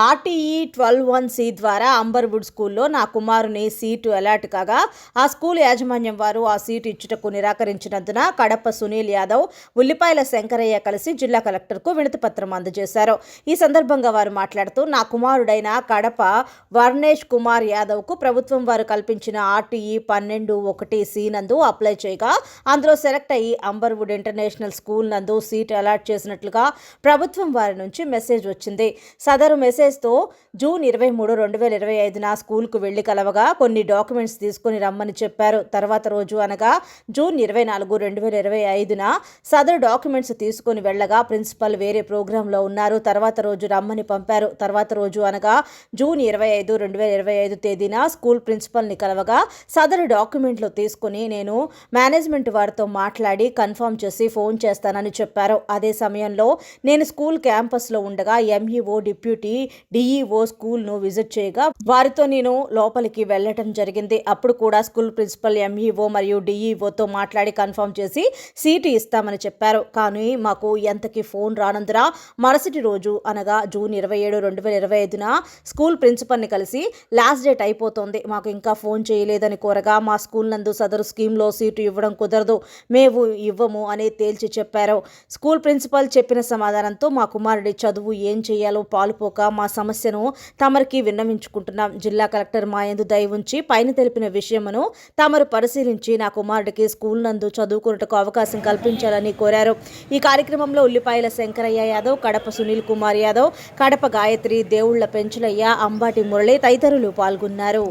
RTE twelve one C ద్వారా అంబర్వుడ్ స్కూల్లో నా కుమారుని సీటు అలాట్ కాగా ఆ స్కూల్ యాజమాన్యం వారు ఆ సీటు ఇచ్చుటకు నిరాకరించినందున కడప సునీల్ యాదవ్ ఉల్లిపాయల శంకరయ్య కలిసి జిల్లా కలెక్టర్కు వినతిపత్రం అందజేశారు. ఈ సందర్భంగా వారు మాట్లాడుతూ నా కుమారుడైన కడప వర్ణేష్ కుమార్ యాదవ్కు ప్రభుత్వం వారు కల్పించిన ఆర్టీఈ పన్నెండు ఒకటి సి నందు అప్లై చేయగా అందులో సెలెక్ట్ అయ్యి అంబర్వుడ్ ఇంటర్నేషనల్ స్కూల్ నందు సీట్ అలాట్ చేసినట్లుగా ప్రభుత్వం వారి నుంచి మెసేజ్ వచ్చింది. సదరు మెసేజ్ మెసేజ్తో జూన్ ఇరవై మూడు రెండు వేల ఇరవై ఐదున స్కూల్కు వెళ్ళి కలవగా కొన్ని డాక్యుమెంట్స్ తీసుకుని రమ్మని చెప్పారు. తర్వాత రోజు అనగా జూన్ ఇరవై నాలుగు రెండు వేల ఇరవై ఐదున సదరు డాక్యుమెంట్స్ తీసుకుని వెళ్ళగా ప్రిన్సిపల్ వేరే ప్రోగ్రాంలో ఉన్నారు. తర్వాత రోజు రమ్మని పంపారు. తర్వాత రోజు అనగా జూన్ ఇరవై ఐదు రెండు వేల ఇరవై ఐదు తేదీన స్కూల్ ప్రిన్సిపల్ని కలవగా సదరు డాక్యుమెంట్లు తీసుకుని నేను మేనేజ్మెంట్ వారితో మాట్లాడి కన్ఫర్మ్ చేసి ఫోన్ చేస్తానని చెప్పారు. అదే సమయంలో నేను స్కూల్ క్యాంపస్లో ఉండగా ఎంఈఓ డిప్యూటీ డిఈఓ స్కూల్ను విజిట్ చేయగా వారితో నేను లోపలికి వెళ్ళటం జరిగింది. అప్పుడు కూడా స్కూల్ ప్రిన్సిపల్ ఎంఈఓ మరియు డిఈఓతో మాట్లాడి కన్ఫర్మ్ చేసి సీటు ఇస్తామని చెప్పారు. కానీ మాకు ఎంతకి ఫోన్ రానందున మరుసటి రోజు అనగా జూన్ ఇరవై ఏడు రెండు వేల ఇరవై ఐదున స్కూల్ ప్రిన్సిపల్ని కలిసి లాస్ట్ డేట్ అయిపోతుంది. మాకు ఇంకా ఫోన్ చేయలేదని కోరగా మా స్కూల్ నందు సదరు స్కీమ్లో సీటు ఇవ్వడం కుదరదు మేము ఇవ్వము అని తేల్చి చెప్పారు. స్కూల్ ప్రిన్సిపల్ చెప్పిన సమాధానంతో మా కుమారుడి చదువు ఏం చేయాలో పాలుపోక మా సమస్యను తమరికి విన్నవించుకుంటున్నాం. జిల్లా కలెక్టర్ మాయందు దయ ఉంచి పైన తెలిపిన విషయమును తమరు పరిశీలించి నా కుమారుడికి స్కూల్ నందు చదువుకున్నటకు అవకాశం కల్పించాలని కోరారు. ఈ కార్యక్రమంలో ఉల్లిపాయల శంకరయ్య యాదవ్ కడప సునీల్ కుమార్ యాదవ్ కడప గాయత్రి దేవుళ్ళ పెంచులయ్య అంబాటి మురళి తదితరులు పాల్గొన్నారు.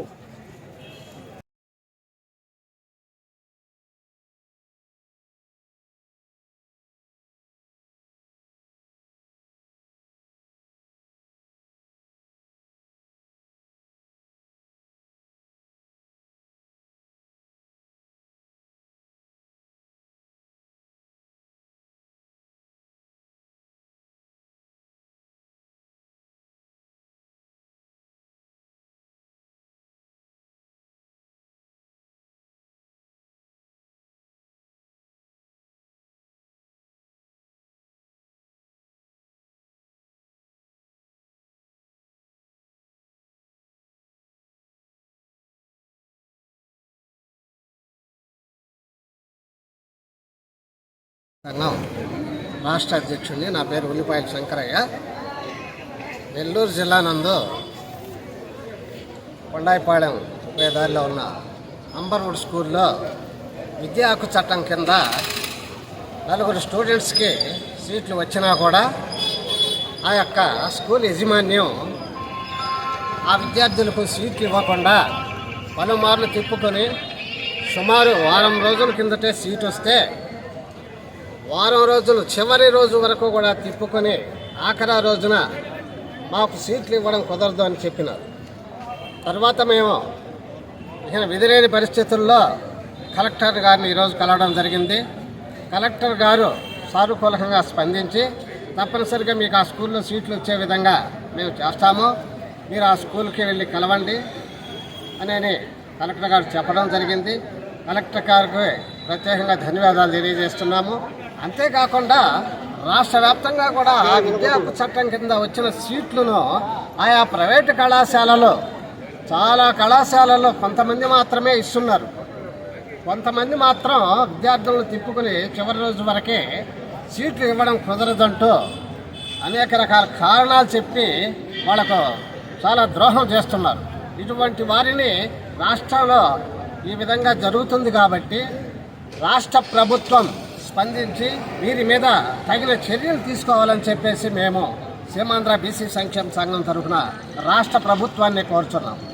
సంఘం రాష్ట్ర అధ్యక్షుడిని నా పేరు ఉల్లిపాయల శంకరయ్య. నెల్లూరు జిల్లా నందు కొండాయిపాళెం పోయే దారిలో ఉన్న అంబర్వుడ్ స్కూల్లో విద్యా హక్కు చట్టం కింద నలుగురు స్టూడెంట్స్కి సీట్లు వచ్చినా కూడా ఆ యొక్క స్కూల్ యజమాన్యం ఆ విద్యార్థులకు సీట్లు ఇవ్వకుండా పలుమార్లు తిప్పుకొని సుమారు వారం రోజుల కిందటే సీట్ వస్తే వారం రోజులు చివరి రోజు వరకు కూడా తిప్పుకొని ఆఖరి రోజున మాకు సీట్లు ఇవ్వడం కుదరదు అని చెప్పినారు. తర్వాత మేము ఇక విధిలేని పరిస్థితుల్లో కలెక్టర్ గారిని ఈరోజు కలవడం జరిగింది. కలెక్టర్ గారు సానుకూలంగా స్పందించి తప్పనిసరిగా మీకు ఆ స్కూల్లో సీట్లు వచ్చే విధంగా మేము చేస్తాము. మీరు ఆ స్కూల్కి వెళ్ళి కలవండి అని కలెక్టర్ గారు చెప్పడం జరిగింది. కలెక్టర్ గారికి ప్రత్యేకంగా ధన్యవాదాలు తెలియజేస్తున్నాము. అంతేకాకుండా రాష్ట్ర వ్యాప్తంగా కూడా విద్యా చట్టం కింద వచ్చిన సీట్లను ఆయా ప్రైవేటు కళాశాలలో చాలా కళాశాలలో కొంతమంది మాత్రమే ఇస్తున్నారు. కొంతమంది మాత్రం విద్యార్థులను తిప్పుకుని చివరి రోజు వరకే సీట్లు ఇవ్వడం కుదరదంటూ అనేక రకాల కారణాలు చెప్పి వాళ్ళకు చాలా ద్రోహం చేస్తున్నారు. ఇటువంటి వారిని రాష్ట్రంలో ఈ విధంగా జరుగుతుంది కాబట్టి రాష్ట్ర ప్రభుత్వం స్పందించి వీరి మీద తగిన చర్యలు తీసుకోవాలని చెప్పేసి మేము సీమాంధ్ర బీసీ సంక్షేమ సంఘం తరఫున రాష్ట్ర ప్రభుత్వాన్ని కోరుచున్నాము